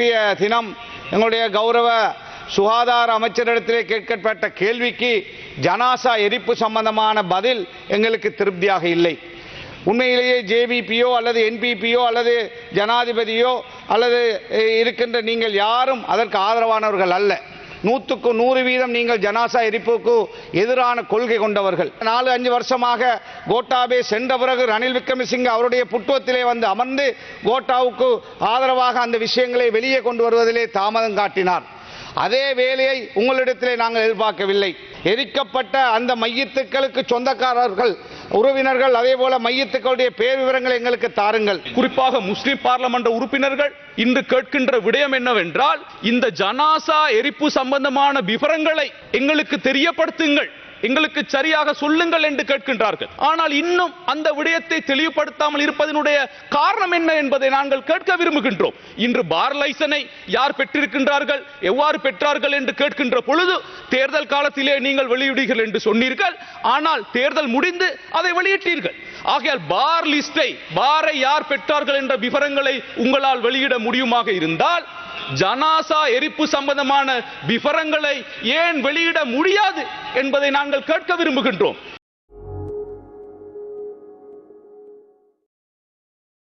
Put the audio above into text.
நேற்றைய தினம் எங்களுடைய கௌரவ சுகாதார அமைச்சரிடத்திலே கேட்கப்பட்ட கேள்விக்கு ஜனாசா எரிப்பு சம்பந்தமான பதில் எங்களுக்கு திருப்தியாக இல்லை. உண்மையிலேயே ஜேபிபியோ அல்லது என்பிபியோ அல்லது ஜனாதிபதியோ அல்லது இருக்கின்ற நீங்கள் யாரும் அதற்கு ஆதரவானவர்கள் அல்ல. நூற்றுக்கு நூறு வீதம் நீங்கள் ஜனாசா எரிப்புக்கு எதிரான கொள்கை கொண்டவர்கள். நாலு அஞ்சு வருஷமாக கோட்டாபே சென்ற பிறகு ரணில் விக்ரமசிங்க அவருடைய புட்டுவத்திலே வந்து அமர்ந்து கோட்டாவுக்கு ஆதரவாக அந்த விஷயங்களை வெளியே கொண்டு வருவதிலே தாமதம் காட்டினார். அதே வேலையை உங்களிடத்திலே நாங்கள் எதிர்பார்க்கவில்லை. எரிக்கப்பட்ட அந்த மையத்துக்களுக்கு சொந்தக்காரர்கள் உறவினர்கள் அதே போல மையத்துக்களுடைய பேர் விவரங்களை எங்களுக்கு தாருங்கள். குறிப்பாக முஸ்லிம் பார்லமெண்ட் உறுப்பினர்கள் இன்று கேட்கின்ற விடயம் என்னவென்றால் இந்த ஜனாசா எரிப்பு சம்பந்தமான விவரங்களை எங்களுக்கு தெரியப்படுத்துங்கள். எங்களுக்கு சரியாக சொல்லுங்கள் என்று கேட்கின்றார்கள். ஆனால் இன்னும் அந்த விடயத்தை தெளிவுபடுத்தாமல் இருப்பதனுடைய காரணம் என்ன என்பதை நாங்கள் கேட்க விரும்புகின்றோம். இன்று பார் லைசனை யார் பெற்றிருக்கின்றார்கள் எவ்வாறு பெற்றார்கள் என்று கேட்கின்ற பொழுது தேர்தல் காலத்திலே நீங்கள் வெளியிடுகிறீர்கள் என்று சொன்னீர்கள். ஆனால் தேர்தல் முடிந்து அதை வெளியிட்டீர்கள். ஆகையால் பார் லிஸ்டை பாரை யார் பெற்றார்கள் என்ற விவரங்களை உங்களால் வெளியிட முடியுமாக இருந்தால் ஜனாசா எரிப்பு சம்பந்தமான விவரங்களை ஏன் வெளியிட முடியாது என்பதை நாங்கள் கேட்க விரும்புகின்றோம்.